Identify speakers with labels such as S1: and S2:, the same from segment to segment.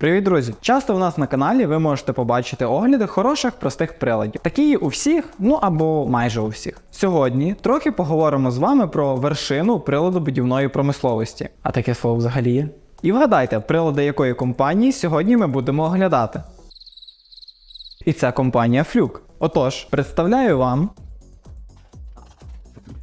S1: Привіт, друзі! Часто в нас на каналі ви можете побачити огляди хороших простих приладів. Такі у всіх, ну або майже у всіх. Сьогодні трохи поговоримо з вами про вершину приладу будівної промисловості. А таке слово взагалі є. І вгадайте, прилади якої компанії сьогодні ми будемо оглядати. І це компанія Fluke. Отож, представляю вам.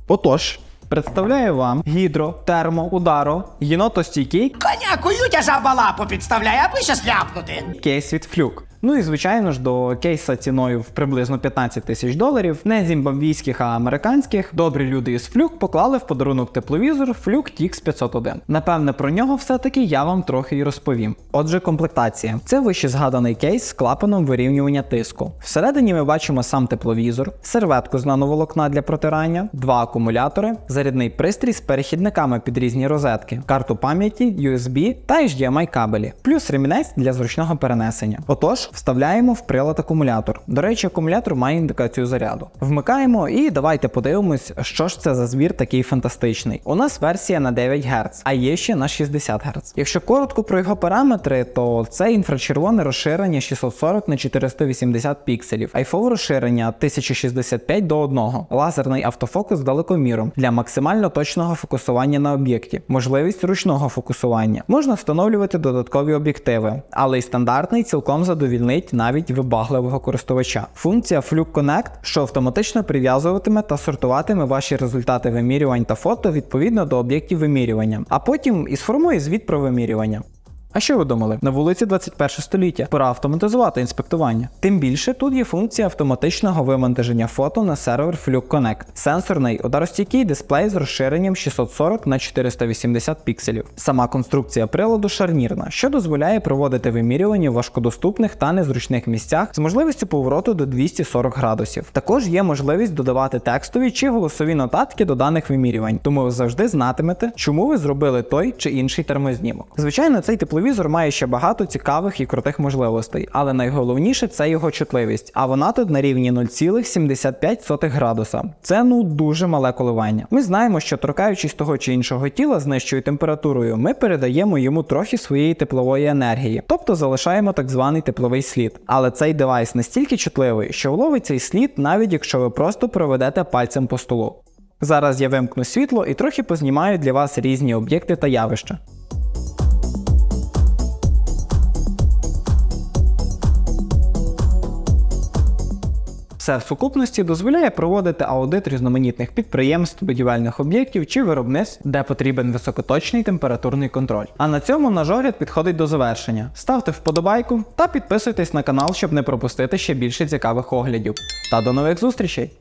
S1: Отож, представляю вам гідро, термо, ударо, єнотостійкий
S2: Коняку тя жаба лапу підставляє, аби щас ляпнути.
S1: кейс від Fluke. Ну і звичайно ж до кейса ціною в приблизно 15 тисяч доларів, не зімбабвійських, а американських, добрі люди із Fluke поклали в подарунок тепловізор Fluke TX 501. Напевне, про нього все-таки я вам трохи й розповім. Отже, комплектація. Це вище згаданий кейс з клапаном вирівнювання тиску. Всередині ми бачимо сам тепловізор, серветку з нановолокна для протирання, два акумулятори, зарядний пристрій з перехідниками під різні розетки, карту пам'яті, USB та HDMI кабелі, плюс ремінець для зручного перенесення. Отож, вставляємо в прилад акумулятор. До речі, акумулятор має індикацію заряду. Вмикаємо і давайте подивимось, що ж це за звір такий фантастичний. У нас версія на 9 Гц, а є ще на 60 Гц. Якщо коротко про його параметри, то це інфрачервоне розширення 640 на 480 пікселів, айфов розширення 1065 до 1, лазерний автофокус з далекоміром для максимально точного фокусування на об'єкті, можливість ручного фокусування. Можна встановлювати додаткові об'єктиви, але й стандартний цілком задовільнить навіть вибагливого користувача. Функція Fluke Connect, що автоматично прив'язуватиме та сортуватиме ваші результати вимірювань та фото відповідно до об'єктів вимірювання, а потім і сформує звіт про вимірювання. А що ви думали? На вулиці 21 століття пора автоматизувати інспектування. Тим більше тут є функція автоматичного вивантаження фото на сервер Fluke Connect, сенсорний ударостійкий дисплей з розширенням 640 на 480 пікселів. Сама конструкція приладу шарнірна, що дозволяє проводити вимірювання в важкодоступних та незручних місцях з можливістю повороту до 240 градусів. Також є можливість додавати текстові чи голосові нотатки до даних вимірювань, тому ви завжди знатимете, чому ви зробили той чи інший термознімок. Звичайно, цей тепловізор має ще багато цікавих і крутих можливостей, але найголовніше це його чутливість, а вона тут на рівні 0,75 градуса. Це ну дуже мале коливання. Ми знаємо, що торкаючись того чи іншого тіла з нижчою температурою, ми передаємо йому трохи своєї теплової енергії, тобто залишаємо так званий тепловий слід. Але цей девайс настільки чутливий, що вловить цей слід, навіть якщо ви просто проведете пальцем по столу. Зараз я вимкну світло і трохи познімаю для вас різні об'єкти та явища. Це в сукупності дозволяє проводити аудит різноманітних підприємств, будівельних об'єктів чи виробництв, де потрібен високоточний температурний контроль. А на цьому наш огляд підходить до завершення. Ставте вподобайку та підписуйтесь на канал, щоб не пропустити ще більше цікавих оглядів. Та до нових зустрічей!